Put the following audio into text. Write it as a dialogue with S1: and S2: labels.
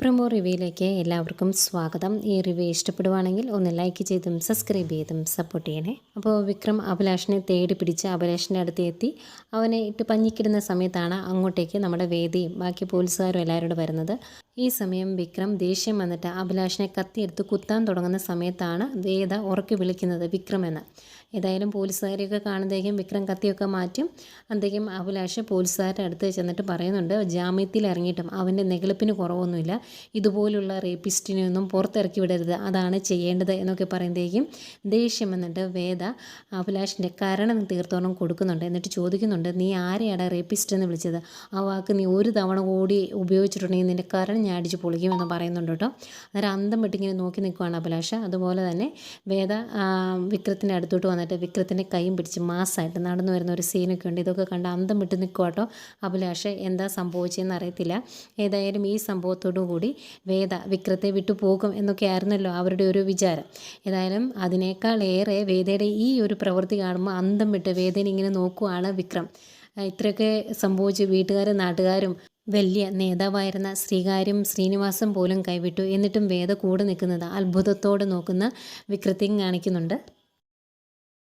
S1: Promo റിവ്യൂയിലേക്ക് എല്ലാവർക്കും സ്വാഗതം. ഈ റിവ്യൂ ഇഷ്ടപ്പെടുവാണെങ്കിൽ ഒന്ന് ലൈക്ക് ചെയ്തും സബ്സ്ക്രൈബ് ചെയ്തും സപ്പോർട്ട് ചെയ്യണേ. അപ്പോൾ വിക്രം അഭിലാഷിനെ തേടി പിടിച്ച് അഭിലാഷിന്റെ അടുത്ത് എത്തി. അവനെ ഇട്ട് പഞ്ഞിക്കിടുന്ന സമയത്താണ് അങ്ങോട്ടേക്ക് നമ്മുടെ വേദിയും ബാക്കി പോലീസുകാരും എല്ലാവരോടും വരുന്നത്. ഈ സമയം വിക്രം ദേഷ്യം വന്നിട്ട് അഭിലാഷിനെ കത്തിയെടുത്ത് കുത്താൻ തുടങ്ങുന്ന സമയത്താണ് വേദ ഉറക്കി വിളിക്കുന്നത് വിക്രം എന്ന്. ഏതായാലും പോലീസുകാരെയൊക്കെ കാണുമ്പോഴേക്കും വിക്രം കത്തിയൊക്കെ മാറ്റും. അന്തേക്കും അഭിലാഷ് പോലീസുകാരുടെ അടുത്ത് ചെന്നിട്ട് പറയുന്നുണ്ട് ജാമ്യത്തിൽ ഇറങ്ങിയിട്ടും അവന്റെ നെഗളിപ്പിന് കുറവൊന്നുമില്ല. ഇതുപോലുള്ള റേപ്പിസ്റ്റിനെ റേപ്പിസ്റ്റിനെയൊന്നും പുറത്തിറക്കി വിടരുത്. അതാണ് ചെയ്യേണ്ടത് എന്നൊക്കെ പറയുമ്പോഴേക്കും ദേഷ്യം എന്നിട്ട് വേദ അഭിലാഷിന്റെ കരണം തീർത്തോണം കൊടുക്കുന്നുണ്ട്. എന്നിട്ട് ചോദിക്കുന്നുണ്ട് നീ ആരെയാണ് റേപ്പിസ്റ്റ് എന്ന് വിളിച്ചത്? ആ വാക്ക് നീ ഒരു തവണ കൂടി ഉപയോഗിച്ചിട്ടുണ്ടെങ്കിൽ നിന്റെ കരണം ഞാൻ അടിച്ച് പൊളിക്കുമെന്ന് പറയുന്നുണ്ട് കേട്ടോ. അന്നേരം അന്തം വിട്ടിങ്ങനെ നോക്കി നിൽക്കുവാണ് അഭിലാഷ. അതുപോലെ തന്നെ വേദ വിക്രത്തിന്റെ അടുത്തോട്ട് വന്നിട്ട് വിക്രത്തിന്റെ കൈയും പിടിച്ച് മാസമായിട്ട് നടന്നു വരുന്ന ഒരു സീനൊക്കെ ഉണ്ട്. ഇതൊക്കെ കണ്ട് അന്തം വിട്ട് നിൽക്കുക കേട്ടോ. അഭിലാഷ എന്താ സംഭവിച്ചതെന്ന് അറിയത്തില്ല. ഏതായാലും ഈ സംഭവത്തോടു കൂടി വേദ വിക്രത്തെ വിട്ടു പോകും എന്നൊക്കെ ആയിരുന്നല്ലോ അവരുടെ ഒരു വിചാരം. ഏതായാലും അതിനേക്കാൾ ഏറെ വേദയുടെ ഈ ഒരു പ്രവൃത്തി കാണുമ്പോൾ അന്തം വിട്ട് വേദന ഇങ്ങനെ നോക്കുവാണ് വിക്രം. ഇത്രയൊക്കെ സംഭവിച്ച് വീട്ടുകാരും നാട്ടുകാരും വലിയ നേതാവായിരുന്ന ശ്രീകാര്യം ശ്രീനിവാസം പോലും കൈവിട്ടു. എന്നിട്ടും വേദ കൂടെ നിൽക്കുന്നത് അത്ഭുതത്തോടെ നോക്കുന്ന വിക്രത്തെയും കാണിക്കുന്നുണ്ട്.